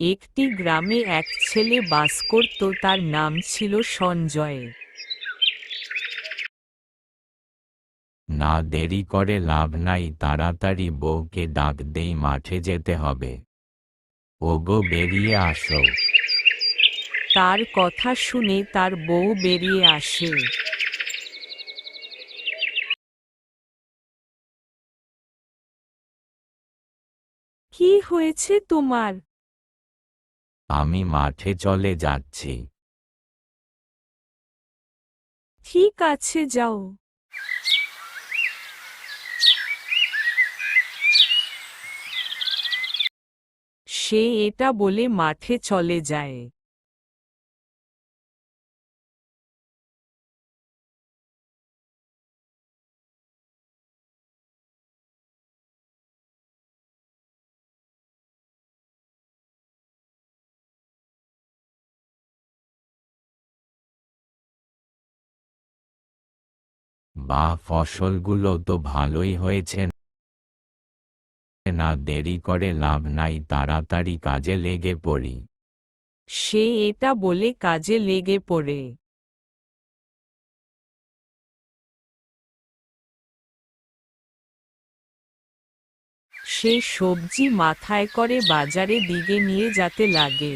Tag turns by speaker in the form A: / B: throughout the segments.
A: একটি গ্রামে এক ছেলে বাস করত তার নাম ছিল সঞ্জয়।
B: না দেরি করে লাভ নাই তাড়াতাড়ি বউকে ডাক দেই মাঠে যেতে হবে। ওগো বেরিয়ে আসো।
A: তার কথা শুনে তার বউ বেরিয়ে আসে। কি হয়েছে তোমার?
B: আমি মাঠে চলে যাচ্ছি।
A: ঠিক আছে যাও। সে এটা বলে মাঠে চলে যায়।
B: বা ফসলগুলো তো ভালোই হয়েছে। না দেরি করে লাভ নাই, তাড়াতাড়ি কাজে লেগে পড়ি।
A: সে এটা বলে কাজে লেগে পড়ে। সে সবজি মাথায় করে বাজারে দিকে নিয়ে যেতে লাগে।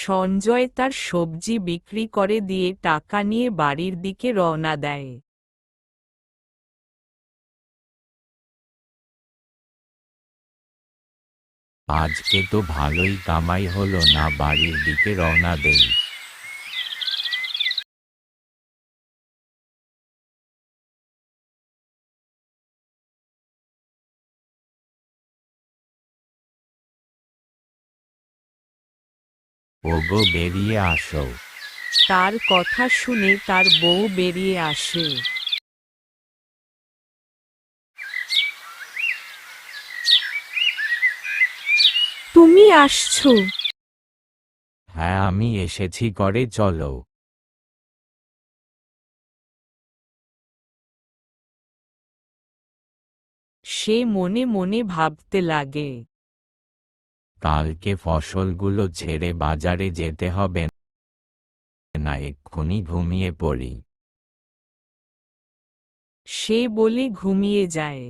A: সঞ্জয় তার সবজি বিক্রি করে দিয়ে টাকা নিয়ে বাড়ির দিকে রওনা দেয়।
B: আজকে তো ভালোই কামাই হলো না বাড়ির দিকে রওনা দেই। ওগো বেরিয়ে আসো।
A: তার কথা শুনে তার বউ বেরিয়ে আসে। তুমি আসছো।
B: হ্যাঁ আমি এসেছি করে চলো।
A: সে মনে মনে ভাবতে লাগে।
B: কালকে ফসলগুলো ছেড়ে বাজারে যেতে হবে না এক্ষুনি ঘুমিয়ে পড়ি।
A: সে বলে ঘুমিয়ে যায়।